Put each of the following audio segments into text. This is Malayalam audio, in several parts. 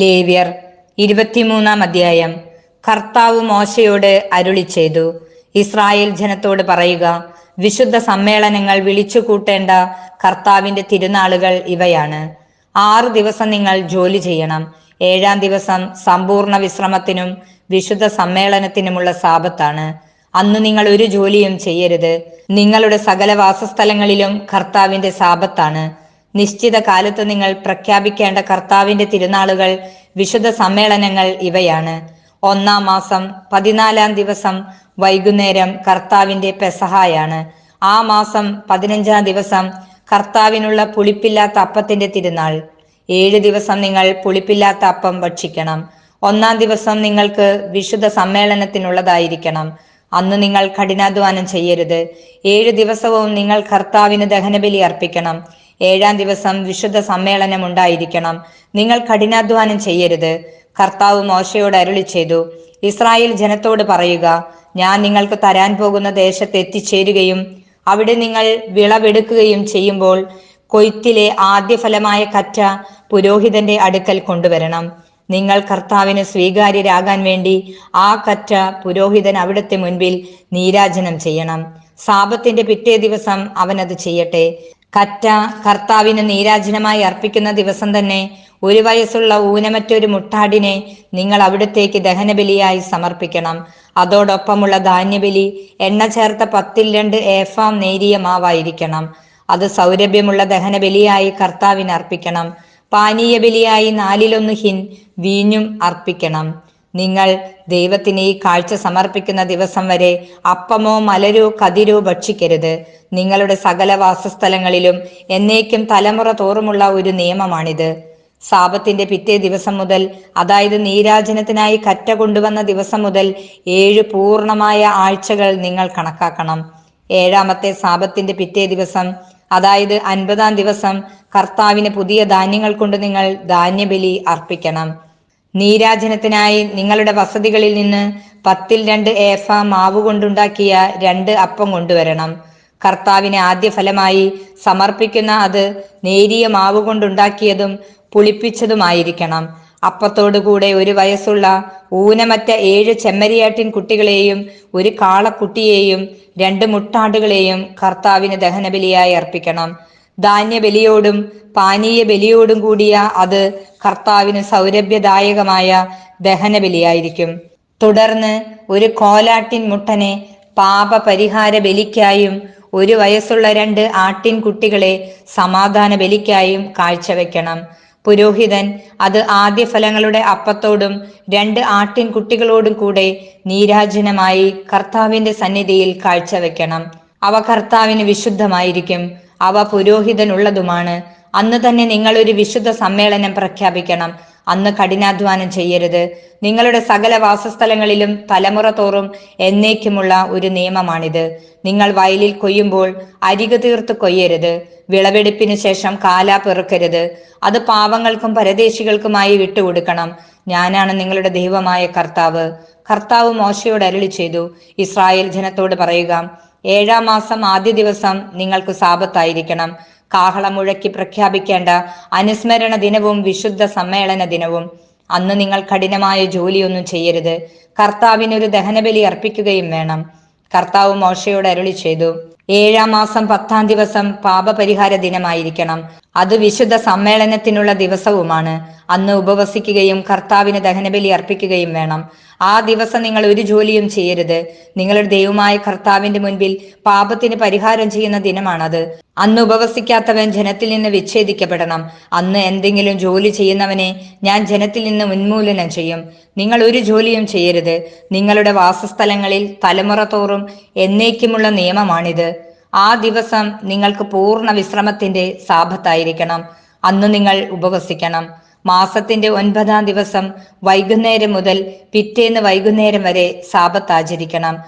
ലേവ്യർ ഇരുപത്തിമൂന്നാം അധ്യായം. കർത്താവ് മോശയോട് അരുളി ചെയ്തു. ഇസ്രായേൽ ജനത്തോട് പറയുക വിശുദ്ധ സമ്മേളനങ്ങൾ വിളിച്ചു കൂട്ടേണ്ട കർത്താവിന്റെ തിരുനാളുകൾ ഇവയാണ്. ആറു ദിവസം നിങ്ങൾ ജോലി ചെയ്യണം. ഏഴാം ദിവസം സമ്പൂർണ വിശ്രമത്തിനും വിശുദ്ധ സമ്മേളനത്തിനുമുള്ള സാപത്താണ് അന്ന് നിങ്ങൾ ഒരു ജോലിയും ചെയ്യരുത്. നിങ്ങളുടെ സകല വാസസ്ഥലങ്ങളിലും കർത്താവിന്റെ സാപത്താണ് നിശ്ചിത കാലത്ത് നിങ്ങൾ പ്രഖ്യാപിക്കേണ്ട കർത്താവിന്റെ തിരുനാളുകൾ വിശുദ്ധ സമ്മേളനങ്ങൾ ഇവയാണ്. ഒന്നാം മാസം പതിനാലാം ദിവസം വൈകുന്നേരം കർത്താവിന്റെ പെസഹായാണ്. ആ മാസം പതിനഞ്ചാം ദിവസം കർത്താവിനുള്ള പുളിപ്പില്ലാത്ത അപ്പത്തിന്റെ തിരുനാൾ. ഏഴ് ദിവസം നിങ്ങൾ പുളിപ്പില്ലാത്ത അപ്പം ഭക്ഷിക്കണം. ഒന്നാം ദിവസം നിങ്ങൾക്ക് വിശുദ്ധ സമ്മേളനത്തിനുള്ളതായിരിക്കണം. അന്ന് നിങ്ങൾ കഠിനാധ്വാനം ചെയ്യരുത്. ഏഴ് ദിവസവും നിങ്ങൾ കർത്താവിന് ദഹനബലി അർപ്പിക്കണം. ഏഴാം ദിവസം വിശുദ്ധ സമ്മേളനം ഉണ്ടായിരിക്കണം. നിങ്ങൾ കഠിനാധ്വാനം ചെയ്യരുത്. കർത്താവ് മോശയോട് അരുളി ചെയ്തു. ഇസ്രായേൽ ജനത്തോട് പറയുക ഞാൻ നിങ്ങൾക്ക് തരാൻ പോകുന്ന ദേശത്ത് എത്തിച്ചേരുകയും അവിടെ നിങ്ങൾ വിളവെടുക്കുകയും ചെയ്യുമ്പോൾ കൊയ്ത്തിലെ ആദ്യ ഫലമായ കറ്റ പുരോഹിതന്റെ അടുക്കൽ കൊണ്ടുവരണം. നിങ്ങൾ കർത്താവിന് സ്വീകാര്യരാകാൻ വേണ്ടി ആ കറ്റ പുരോഹിതൻ അവിടുത്തെ മുൻപിൽ നീരാജനം ചെയ്യണം. സാപത്തിന്റെ പിറ്റേ ദിവസം അവനത് ചെയ്യട്ടെ. കറ്റ കർത്താവിന് നീരാജനമായി അർപ്പിക്കുന്ന ദിവസം തന്നെ ഒരു വയസ്സുള്ള ഊനമറ്റൊരു മുട്ടാടിനെ നിങ്ങൾ അവിടത്തേക്ക് ദഹനബലിയായി സമർപ്പിക്കണം. അതോടൊപ്പമുള്ള ധാന്യബലി എണ്ണ ചേർത്ത പത്തിൽ രണ്ട് ഏഫാം നേരിയ മാവായിരിക്കണം. അത് സൗരഭ്യമുള്ള ദഹനബലിയായി കർത്താവിന് അർപ്പിക്കണം. പാനീയ ബലിയായി നാലിലൊന്ന് ഹിൻ വീഞ്ഞും അർപ്പിക്കണം. നിങ്ങൾ ദൈവത്തിന് ഈ കാഴ്ച സമർപ്പിക്കുന്ന ദിവസം വരെ അപ്പമോ മലരോ കതിരോ ഭക്ഷിക്കരുത്. നിങ്ങളുടെ സകല വാസസ്ഥലങ്ങളിലും എന്നേക്കും തലമുറ തോറുമുള്ള ഒരു നിയമമാണിത്. സാപത്തിന്റെ പിറ്റേ ദിവസം മുതൽ അതായത് നീരാജനത്തിനായി കറ്റ കൊണ്ടുവന്ന ദിവസം മുതൽ ഏഴ് പൂർണമായ ആഴ്ചകൾ നിങ്ങൾ കണക്കാക്കണം. ഏഴാമത്തെ സാപത്തിന്റെ പിറ്റേ ദിവസം അതായത് അൻപതാം ദിവസം കർത്താവിന് പുതിയ ധാന്യങ്ങൾ കൊണ്ട് നിങ്ങൾ ധാന്യബലി അർപ്പിക്കണം. നീരാജനത്തിനായി നിങ്ങളുടെ വസതികളിൽ നിന്ന് പത്തിൽ രണ്ട് ഏഫ മാവ് കൊണ്ടുണ്ടാക്കിയ രണ്ട് അപ്പം കൊണ്ടുവരണം. കർത്താവിന് ആദ്യ ഫലമായി സമർപ്പിക്കുന്ന അത് നേരിയ മാവ് കൊണ്ടുണ്ടാക്കിയതും പുളിപ്പിച്ചതുമായിരിക്കണം. അപ്പത്തോടുകൂടെ ഒരു വയസ്സുള്ള ഊനമറ്റ ഏഴ് ചെമ്മരിയാട്ടിൻ കുട്ടികളെയും ഒരു കാളക്കുട്ടിയെയും രണ്ട് മുട്ടാടുകളെയും കർത്താവിന് ദഹനബലിയായി അർപ്പിക്കണം. ധാന്യബലിയോടും പാനീയ ബലിയോടും കൂടിയ അത് കർത്താവിന് സൗരഭ്യദായകമായ ദഹനബലിയായിരിക്കും. തുടർന്ന് ഒരു കോലാട്ടിൻ മുട്ടനെ പാപപരിഹാര ബലിക്കായും ഒരു വയസ്സുള്ള രണ്ട് ആട്ടിൻ കുട്ടികളെ സമാധാന ബലിക്കായും കാഴ്ചവെക്കണം. പുരോഹിതൻ അത് ആദ്യ ഫലങ്ങളുടെ അപ്പത്തോടും രണ്ട് ആട്ടിൻ കുട്ടികളോടും കൂടെ നീരാജനമായി കർത്താവിന്റെ സന്നിധിയിൽ കാഴ്ചവെക്കണം. അവ കർത്താവിന് വിശുദ്ധമായിരിക്കും. അവ പുരോഹിതനുള്ളതുമാണ്. അന്ന് തന്നെ നിങ്ങൾ ഒരു വിശുദ്ധ സമ്മേളനം പ്രഖ്യാപിക്കണം. അന്ന് കഠിനാധ്വാനം ചെയ്യരുത്. നിങ്ങളുടെ സകല വാസസ്ഥലങ്ങളിലും തലമുറ തോറും എന്നേക്കുമുള്ള ഒരു നിയമമാണിത്. നിങ്ങൾ വയലിൽ കൊയ്യുമ്പോൾ അരികു തീർത്ത് കൊയ്യരുത്. വിളവെടുപ്പിന് ശേഷം കാല പെറുക്കരുത്. അത് പാവങ്ങൾക്കും പരദേശികൾക്കുമായി വിട്ടുകൊടുക്കണം. ഞാനാണ് നിങ്ങളുടെ ദൈവമായ കർത്താവ്. കർത്താവ് മോശയോട് അരുളി ചെയ്തു ഇസ്രായേൽ ജനത്തോട് പറയുക ഏഴാം മാസം ആദ്യ ദിവസം നിങ്ങൾക്ക് സാപത്തായിരിക്കണം കാഹളം മുഴക്കി പ്രഖ്യാപിക്കേണ്ട അനുസ്മരണ ദിനവും വിശുദ്ധ സമ്മേളന ദിനവും. അന്ന് നിങ്ങൾ കഠിനമായ ജോലിയൊന്നും ചെയ്യരുത്. കർത്താവിനൊരു ദഹനബലി അർപ്പിക്കുകയും വേണം. കർത്താവ് മോശയോട് അരുളി ചെയ്തു. ഏഴാം മാസം പത്താം ദിവസം പാപപരിഹാര ദിനമായിരിക്കണം. അത് വിശുദ്ധ സമ്മേളനത്തിനുള്ള ദിവസവുമാണ്. അന്ന് ഉപവസിക്കുകയും കർത്താവിന് ദഹനബലി അർപ്പിക്കുകയും വേണം. ആ ദിവസം നിങ്ങൾ ഒരു ജോലിയും ചെയ്യരുത്. നിങ്ങളുടെ ദൈവമായ കർത്താവിന്റെ മുൻപിൽ പാപത്തിന് പരിഹാരം ചെയ്യുന്ന ദിനമാണത്. അന്ന് ഉപവസിക്കാത്തവൻ ജനത്തിൽ നിന്ന് വിച്ഛേദിക്കപ്പെടണം. അന്ന് എന്തെങ്കിലും ജോലി ചെയ്യുന്നവനെ ഞാൻ ജനത്തിൽ നിന്ന് ഉന്മൂലനം ചെയ്യും. നിങ്ങൾ ഒരു ജോലിയും ചെയ്യരുത്. നിങ്ങളുടെ വാസസ്ഥലങ്ങളിൽ തലമുറ തോറും എന്നേക്കുമുള്ള നിയമമാണിത്. ആ ദിവസം നിങ്ങൾക്ക് പൂർണ വിശ്രമത്തിന്റെ സാപത്തായിരിക്കണം. അന്ന് നിങ്ങൾ ഉപവസിക്കണം. മാസത്തിന്റെ ഒൻപതാം ദിവസം വൈകുന്നേരം മുതൽ പിറ്റേന്ന് വൈകുന്നേരം വരെ സാപത്ത് ആചരിക്കണം.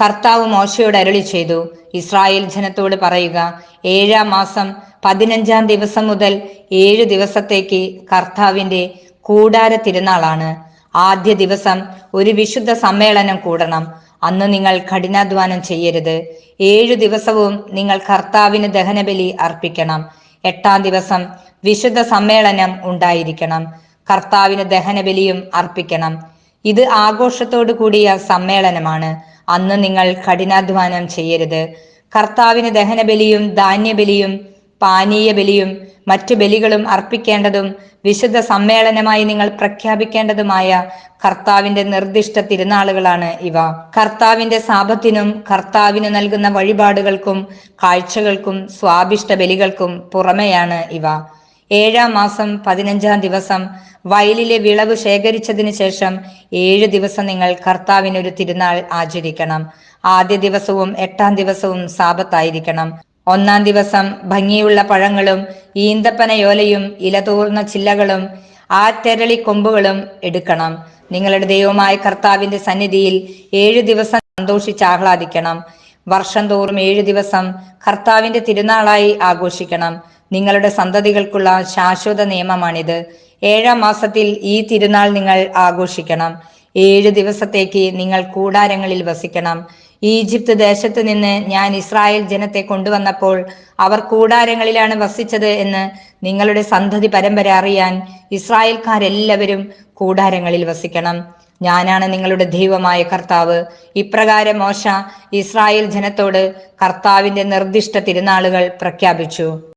കർത്താവ് മോശയോട് അരളി ചെയ്തു. ഇസ്രായേൽ ജനത്തോട് പറയുക ഏഴാം മാസം പതിനഞ്ചാം ദിവസം മുതൽ ഏഴു ദിവസത്തേക്ക് കർത്താവിന്റെ കൂടാര തിരുനാളാണ്. ആദ്യ ദിവസം ഒരു വിശുദ്ധ സമ്മേളനം കൂടണം. അന്ന് നിങ്ങൾ കഠിനാധ്വാനം ചെയ്യരുത്. ഏഴു ദിവസവും നിങ്ങൾ കർത്താവിന് ദഹനബലി അർപ്പിക്കണം. എട്ടാം ദിവസം വിശുദ്ധ സമ്മേളനം ഉണ്ടായിരിക്കണം. കർത്താവിന് ദഹനബലിയും അർപ്പിക്കണം. ഇത് ആഘോഷത്തോടു കൂടിയ സമ്മേളനമാണ്. അന്ന് നിങ്ങൾ കഠിനാധ്വാനം ചെയ്യരുത്. കർത്താവിന് ദഹനബലിയും ധാന്യബലിയും പാനീയ ബലിയും മറ്റു ബലികളും അർപ്പിക്കേണ്ടതും വിശുദ്ധ സമ്മേളനമായി നിങ്ങൾ പ്രഖ്യാപിക്കേണ്ടതുമായ കർത്താവിന്റെ നിർദ്ദിഷ്ട തിരുനാളുകളാണ് ഇവ. കർത്താവിന്റെ സാപത്തിനും കർത്താവിന് നൽകുന്ന വഴിപാടുകൾക്കും കാഴ്ചകൾക്കും സ്വാഭിഷ്ട ബലികൾക്കും പുറമെയാണ് ഇവ. ഏഴാം മാസം പതിനഞ്ചാം ദിവസം വയലിലെ വിളവ് ശേഖരിച്ചതിന് ശേഷം ഏഴ് ദിവസം നിങ്ങൾ കർത്താവിനൊരു തിരുനാൾ ആചരിക്കണം. ആദ്യ ദിവസവും എട്ടാം ദിവസവും സാപത്തായിരിക്കണം ഒന്നാം ദിവസം ഭംഗിയുള്ള പഴങ്ങളും ഈന്തപ്പനയോലയും ഇലതൂർന്ന ചില്ലകളും ആ തെരളി കൊമ്പുകളും എടുക്കണം. നിങ്ങളുടെ ദൈവമായ കർത്താവിന്റെ സന്നിധിയിൽ ഏഴ് ദിവസം സന്തോഷിച്ച് ആഹ്ലാദിക്കണം. വർഷം തോറും ഏഴു ദിവസം കർത്താവിന്റെ തിരുനാളായി ആഘോഷിക്കണം. നിങ്ങളുടെ സന്തതികൾക്കുള്ള ശാശ്വത നിയമമാണിത്. ഏഴാം മാസത്തിൽ ഈ തിരുനാൾ നിങ്ങൾ ആഘോഷിക്കണം. ഏഴ് ദിവസത്തേക്ക് നിങ്ങൾ കൂടാരങ്ങളിൽ വസിക്കണം. ഈജിപ്ത് ദേശത്ത് നിന്ന് ഞാൻ ഇസ്രായേൽ ജനത്തെ കൊണ്ടുവന്നപ്പോൾ അവർ കൂടാരങ്ങളിലാണ് വസിച്ചത് എന്ന് നിങ്ങളുടെ സന്തതി പരമ്പര അറിയാൻ ഇസ്രായേൽക്കാരെല്ലാവരും കൂടാരങ്ങളിൽ വസിക്കണം. ഞാനാണ് നിങ്ങളുടെ ദൈവമായ കർത്താവ്. ഇപ്രകാരം മോശ ഇസ്രായേൽ ജനത്തോട് കർത്താവിന്റെ നിർദ്ദിഷ്ട തിരുനാളുകൾ പ്രഖ്യാപിച്ചു.